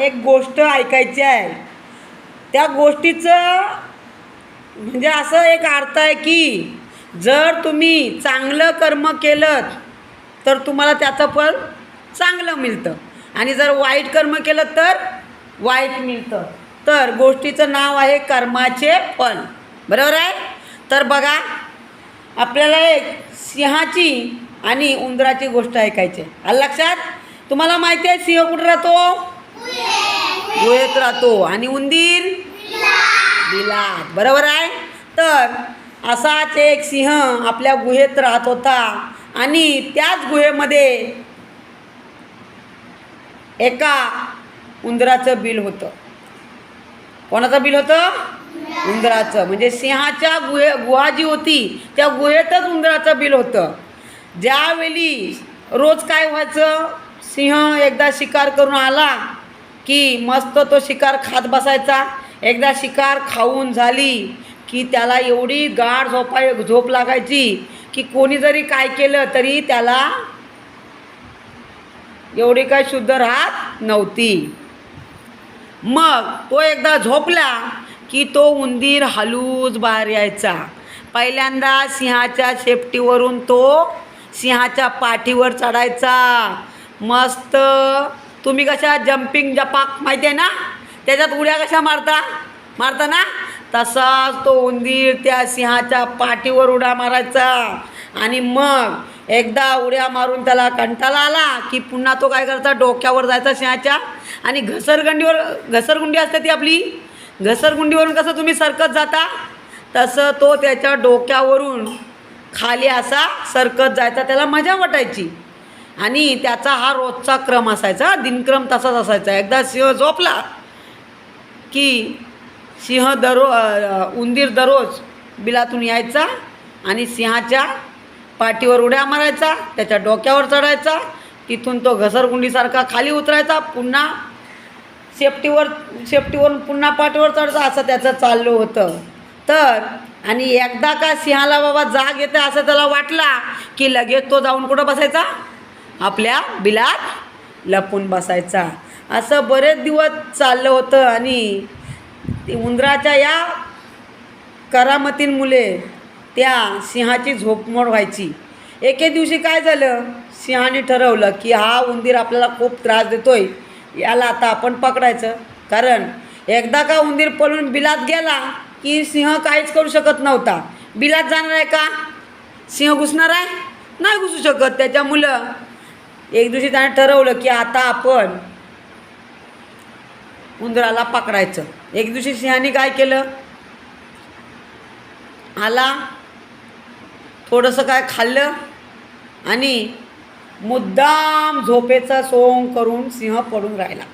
एक गोष्ट ऐकायची आहे. त्या गोष्टीचं म्हणजे असं एक अर्थ आहे की जर तुम्ही चांगलं कर्म केलं तर तुम्हाला त्याचं फळ चांगलं मिळतं. आणि जर वाईट कर्म केलं तर वाईट मिळतं. तर गोष्टीचं नाव आहे कर्माचे फल बरोबर आहे? तर बघा आपल्याला एक सिंहाची आणि उंदराची गोष्ट ऐकायची आहे. लक्षात? तुम्हाला माहिती आहे सिंह कुठं राहतो? गुहेत राहतो. आणि उंदीर? बिलात. बरोबर आहे? तर असाच एक सिंह आपल्या गुहेत राहत होता. आणि त्याच गुहेमध्ये एका उंदराचं बिल होतं. कोणाचं बिल होतं? उंदराचं. म्हणजे सिंहाच्या गुहे गुहा जी होती त्या गुहेतच उंदराचं बिल होतं. ज्यावेळी रोज काय व्हायचं? सिंह एकदा शिकार करून आला. की मस्त तो शिकार खात बसायचा. एकदा शिकार खाऊन झाली की त्याला एवढी गाढ झोपाय झोप लागायची की कोणी जरी काय केलं तरी त्याला एवढी काय शुद्ध राहत नव्हती. मग तो एकदा झोपला की तो उंदीर हलूच बाहेर यायचा. पहिल्यांदा सिंहाच्या शेपटीवरून तो सिंहाच्या पाठीवर चढायचा. मस्त तुम्ही कशा जम्पिंग जपाक माहिती आहे ना? त्याच्यात उड्या कशा मारता? मारता ना? तसाच तो उंदीर त्या सिंहाच्या पाठीवर उड्या मारायचा. आणि मग एकदा उड्या मारून त्याला कंटाळा आला की पुन्हा तो काय करायचा डोक्यावर जायचा सिंहाच्या. आणि घसरगंडीवर घसरगुंडी असते ती आपली. घसरगुंडीवरून कसं तुम्ही सरकत जाता? तसं तो त्याच्या डोक्यावरून खाली असा सरकत जायचा. त्याला मजा वाटायची. आणि त्याचा हा रोजचा क्रम असायचा दिनक्रम तसाच असायचा. एकदा सिंह झोपला की सिंह दरो उंदीर दररोज बिलातून यायचा आणि सिंहाच्या पाठीवर उड्या मारायचा त्याच्या डोक्यावर चढायचा तिथून तो घसरगुंडीसारखा खाली उतरायचा पुन्हा सेफ्टीवर सेफ्टीवरून पुन्हा पाठीवर चढचा असं त्याचं चाललं होतं. तर आणि एकदा का सिंहाला बाबा जाग येते असं त्याला वाटला की लगेच तो जाऊन कुठं बसायचा? आपल्या बिलात लपून बसायचा. असं बरेच दिवस चाललं होतं आणि उंदराच्या या करामतींमुळे त्या सिंहाची झोपमोड व्हायची. एके दिवशी काय झालं? सिंहाने ठरवलं की हा उंदीर आपल्याला खूप त्रास देतोय. याला आता आपण पकडायचं. कारण एकदा का उंदीर पळून बिलात गेला की सिंह काहीच करू शकत नव्हता. बिलात जाणार आहे का? सिंह घुसणार आहे? नाही घुसू शकत. त्याच्या मुलं एक दिवशी त्यानं ठरवलं की आता आपण उंदराला पकडायचं. एक दिवशी सिंहाने काय केलं? आला थोडंसं काय खाल्लं आणि मुद्दाम झोपेचा सोंग करून सिंह पडून राहिला.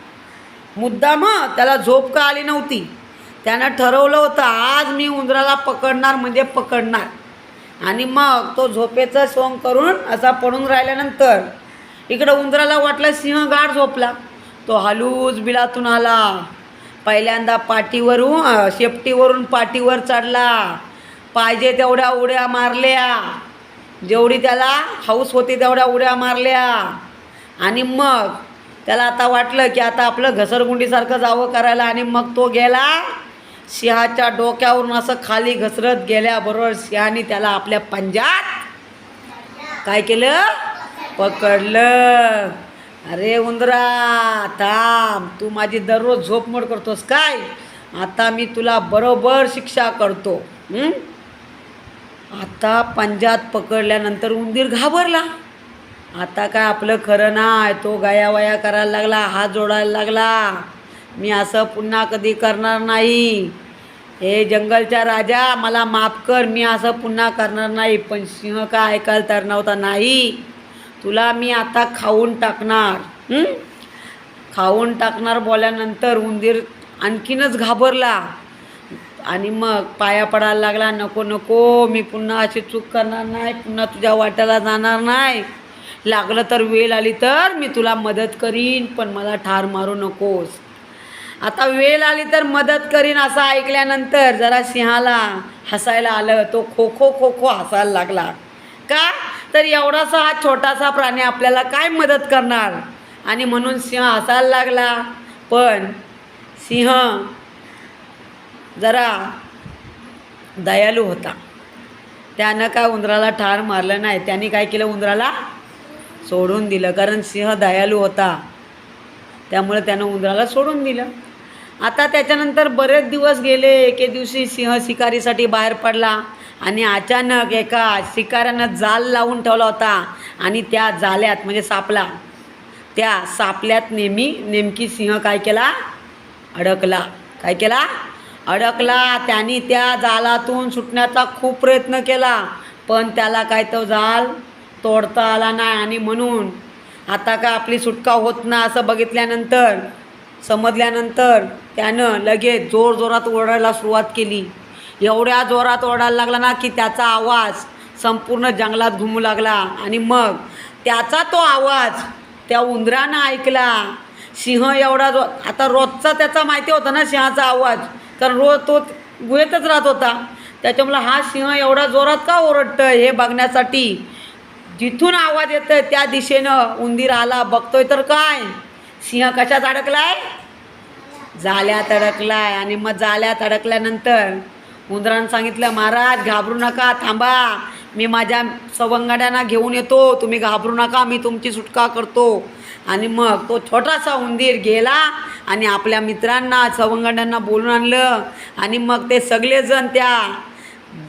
मुद्दाम त्याला झोप का आली नव्हती? त्यानं ठरवलं होतं आज मी उंदराला पकडणार म्हणजे पकडणार. आणि मग तो झोपेचा सोंग करून असा पडून राहिल्यानंतर इकडं उंदराला वाटलं सिंह गाढ झोपला. तो हलूच बिलातून आला. पहिल्यांदा पाठीवरून शेपटीवरून पाठीवर चढला. पाहिजे तेवढ्या उड्या मारल्या. जेवढी त्याला हाऊस होती तेवढ्या उड्या मारल्या. आणि मग त्याला आता वाटलं की आता आपलं घसरगुंडीसारखं जावं करायला. आणि मग तो गेला. सिंहाच्या डोक्यावरून असं खाली घसरत गेल्याबरोबर सिंहाने त्याला आपल्या पंजात काय केलं? पकडलं. अरे उंदरा थांब. तू माझी दररोज झोपमोड करतोस काय? आता मी तुला बरोबर शिक्षा करतो. आता पंजात पकडल्यानंतर उंदीर घाबरला. आता काय आपलं खरं नाही. तो गायावाया करायला लागला हात जोडायला लागला. मी असं पुन्हा कधी करणार नाही. हे जंगलच्या राजा मला माफ कर. मी असं पुन्हा करणार नाही. पण सिंह का ऐकायला तर नव्हता. नाही. तुला मी आता खाऊन टाकणार खाऊन टाकणार बोलल्यानंतर उंदीर आणखीनच घाबरला. आणि मग पाया पडायला लागला नको नको मी पुन्हा अशी चूक करणार नाही पुन्हा तुझ्या वाट्याला जाणार नाही. लागलं तर वेळ आली तर मी तुला मदत करीन पण मला ठार मारू नकोस. आता वेळ आली तर मदत करीन असं ऐकल्यानंतर जरा सिंहाला हसायला आलं तो खो खो खो खो हसायला लागला. का? तर एवढासा हा छोटासा प्राणी आपल्याला काय मदत करणार? आणि म्हणून सिंह हसायला लागला. पण सिंह जरा दयालू होता. त्यानं काय उंदराला ठार मारलं नाही. त्यांनी काय केलं? उंदराला सोडून दिलं. कारण सिंह दयालू होता. त्यामुळे त्यानं उंदराला सोडून दिलं. आता त्याच्यानंतर बरेच दिवस गेले. एके दिवशी सिंह शिकारीसाठी बाहेर पडला. आणि अचानक एका शिकाऱ्यानं जाल लावून ठेवला होता आणि त्या जाल्यात म्हणजे सापला. त्या सापल्यात नेहमी नेमकी सिंह काय केला? अडकला. काय केला? अडकला. त्यांनी त्या जालातून सुटण्याचा खूप प्रयत्न केला पण त्याला काय तो जाल तोडता आला नाही. आणि म्हणून आता का आपली सुटका होत ना असं बघितल्यानंतर समजल्यानंतर त्यानं लगेच जोरजोरात ओरडायला सुरुवात केली. एवढ्या जोरात ओरडायला लागला ना की त्याचा आवाज संपूर्ण जंगलात घुमू लागला. आणि मग त्याचा तो आवाज त्या उंदरानं ऐकला. सिंह एवढा जो आता रोजचा त्याचा माहिती होता ना सिंहाचा आवाज. कारण रोज तो गुहेतच राहत होता. त्याच्यामुळं हा सिंह एवढा जोरात का ओरडतं हे बघण्यासाठी? जिथून आवाज येतोय त्या दिशेनं उंदीर आला. बघतोय तर काय? सिंह कशात अडकलाय? जाल्यात अडकलाय. आणि मग जाल्यात अडकल्यानंतर उंदरानं सांगितलं महाराज घाबरू नका थांबा. मी माझ्या सवंगड्यांना घेऊन येतो. तुम्ही घाबरू नका मी तुमची सुटका करतो. आणि मग तो छोटासा उंदीर गेला आणि आपल्या मित्रांना सवंगड्यांना बोलून आणलं. आणि मग ते सगळेजण त्या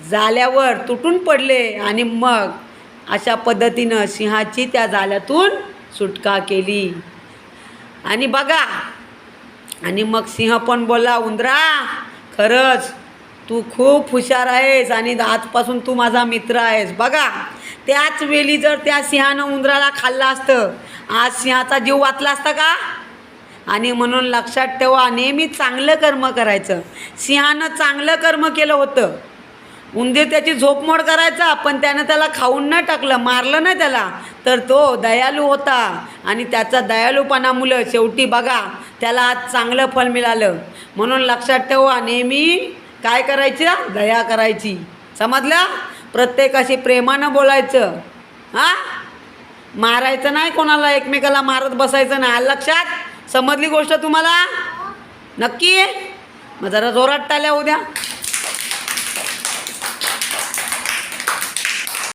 जाल्यावर तुटून पडले. आणि मग अशा पद्धतीनं सिंहाची त्या जाल्यातून सुटका केली. आणि बघा आणि मग सिंह पण बोलला उंदरा खरंच तू खूप हुशार आहेस आणि आजपासून तू माझा मित्र आहेस. बघा त्याच वेळी जर त्या सिंहानं उंदराला खाल्लं असतं आज सिंहाचा जीव वाचला असता का? आणि म्हणून लक्षात ठेवा नेहमी चांगलं कर्म करायचं. सिंहानं चांगलं कर्म केलं होतं. उंदीर त्याची झोपमोड करायचा पण त्यानं त्याला खाऊन न टाकलं मारलं नाही त्याला. तर तो दयालू होता. आणि त्याचा दयालूपणामुळं शेवटी बघा त्याला आज चांगलं फल मिळालं. म्हणून लक्षात ठेवा नेहमी काय करायचं दया करायची. समजलं? प्रत्येकाशी प्रेमानं बोलायचं. हां? मारायचं नाही कोणाला एकमेकाला मारत बसायचं नाही. आलं लक्षात? समजली गोष्ट तुम्हाला? नक्की? मग जरा जोरात टाल्या उद्या.